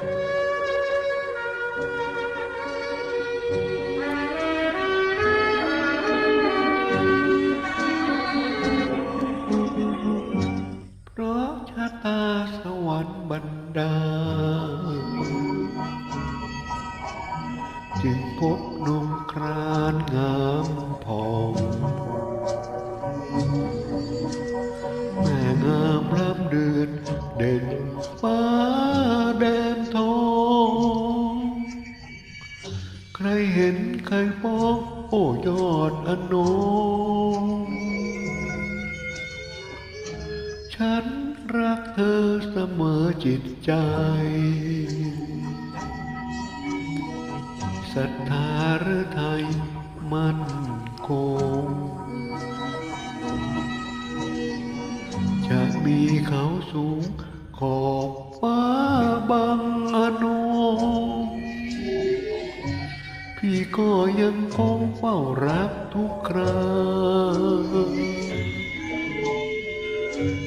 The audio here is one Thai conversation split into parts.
เพราะชะตาสวรรค์บันดาลจึงพบหนุ่มครานงามผ่อ นใครฟ้องโอ้ยอดอนงฉันรักเธอเสมอจิตใจศรัทธาหรือไทยมั่นคง จะมีเขาสูงขอบฟ้าบังอนง ยังคงเฝ้ารักทุกครา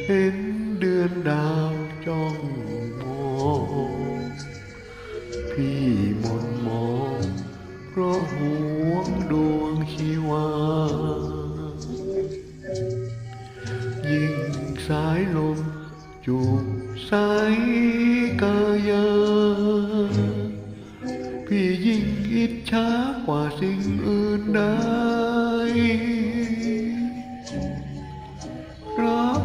เห็นเดือนดาวจ้องมองพี่มนมองเพราะห่วงดวงชีวา ยิ่งสายลมจูบสายกายา อิจฉากว่าสิ่งอื่นใดเพราะ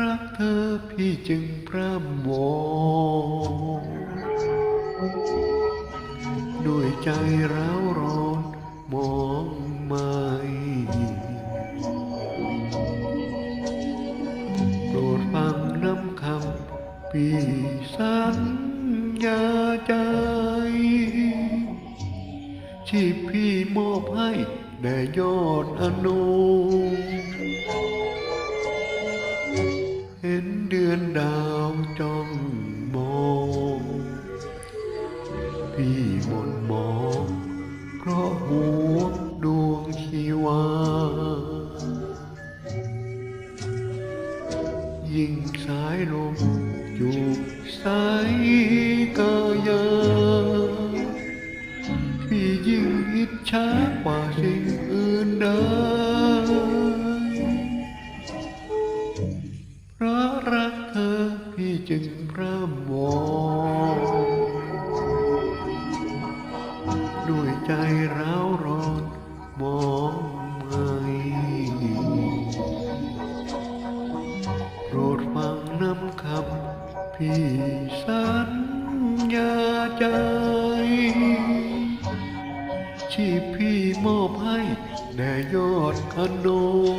รักเธอพี่จึงพร่ำวอนด้วยใจร้าวร้อนมองไม่โปรดฟังน้ำคำพี่สัญ ที่พี่มอบให้แด่ยอดอนุเห็นเดือนดาวจ้องมอง พี่มนมองเพราะห่วดวงชีวา ยิ่งสายลมจูบสายกายา ใจร้าวร้อนมองไม่โปรดฟังน้ำคำพี่สัญญาใจ ที่พี่มอบให้แด่ยอดอนง